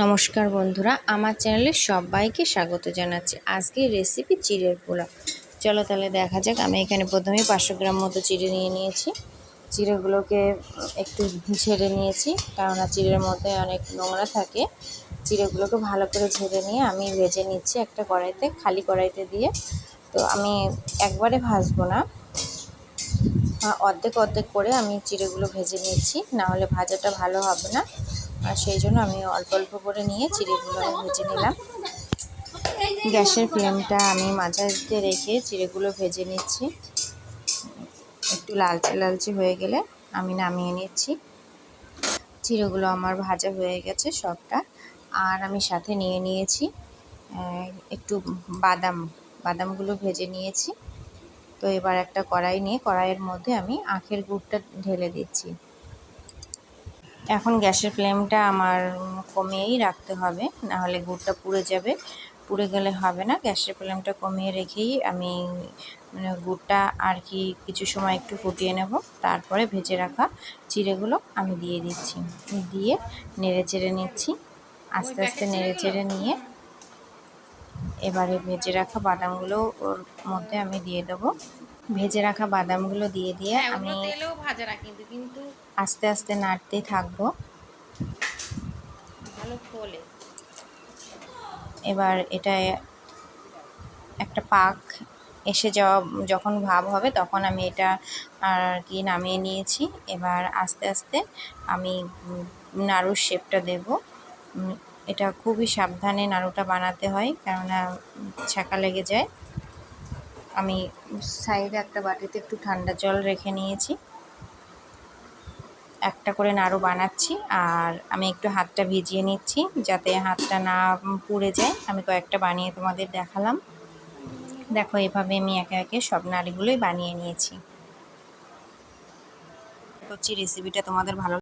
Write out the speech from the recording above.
নমস্কার বন্ধুরা, আমার চ্যানেলে সবাইকে স্বাগত জানাচ্ছি। আজকের রেসিপি চিড়ের পোলাও। চলো তাহলে দেখা যাক, আমি এখানে প্রথমে পাঁচশো গ্রাম মতো চিড়ে নিয়ে নিয়েছি। চিড়েগুলোকে একটু ঝেড়ে নিয়েছি, কেননা চিড়ের মধ্যে অনেক নোংরা থাকে। চিড়েগুলোকে ভালো করে ঝেড়ে নিয়ে আমি ভেজে নিচ্ছি একটা কড়াইতে, খালি কড়াইতে দিয়ে। তো আমি একবারে ভাজবো না। অর্ধেক অর্ধেক করে আমি চিড়েগুলো ভেজে নিচ্ছি নাহলে ভাজাটা ভালো হবে না। আর সেই জন্য আমি অল্প অল্প করে নিয়ে চিড়েগুলো ভেজে নিলাম। গ্যাসের ফ্লেমটা আমি মাঝারিতে রেখে চিড়েগুলো ভেজে নিচ্ছি। একটু লালচে লালচে হয়ে গেলে আমি নামিয়ে নিচ্ছি। চিড়েগুলো আমার ভাজা হয়ে গেছে সবটা। আর আমি সাথে নিয়ে নিয়েছি একটু বাদাম। বাদামগুলো ভেজে নিয়েছি। তো এবার একটা কড়াই নিয়ে কড়াইয়ের মধ্যে আমি আখের গুড়টা ঢেলে দিচ্ছি। এখন গ্যাসের ফ্লেমটা আমার কমিয়েই রাখতে হবে, নাহলে গুড়টা পুড়ে যাবে। পুড়ে গেলে হবে না, গ্যাসের ফ্লেমটা কমিয়ে রেখেই আমি মানে গুড়টা আর কি কিছু সময় একটু ফুটিয়ে নেব। তারপরে ভেজে রাখা চিড়েগুলো আমি দিয়ে দিচ্ছি। দিয়ে নেড়ে চেড়ে নিচ্ছি, আস্তে আস্তে নেড়ে চেড়ে নিয়ে এবারে ভেজে রাখা বাদামগুলো ওর মধ্যে আমি দিয়ে দেবো। ভেজে রাখা বাদামগুলো দিয়ে দিয়ে হ্যাঁ, আমি তেলেও ভাজা না কিন্তু কিন্তু আস্তে আস্তে নাড়তেই থাকব। ভালো ফোলে। এবার এটা একটা পাক এসে যাওয়া যখন ভাব হবে তখন আমি এটা আর কি নামিয়ে নিয়েছি। এবার আস্তে আস্তে আমি নাড়ুর শেপটা দেব। এটা খুবই সাবধানে নাড়ুটা বানাতে হয় কেননা ছাঁকা লেগে যায়। আমি সাইডে একটা বাটিতে একটু ঠান্ডা জল রেখে নিয়েছি। একটা করে নাড়ু বানাচ্ছি আর আমি একটু হাতটা ভিজিয়ে নিচ্ছি যাতে হাতটা না পুড়ে যায়। আমি কয়েকটা বানিয়ে তোমাদের দেখালাম। দেখো, এভাবে আমি একে একে সব নাড়িগুলোই বানিয়ে নিয়েছি। করছি রেসিপিটা তোমাদের ভালো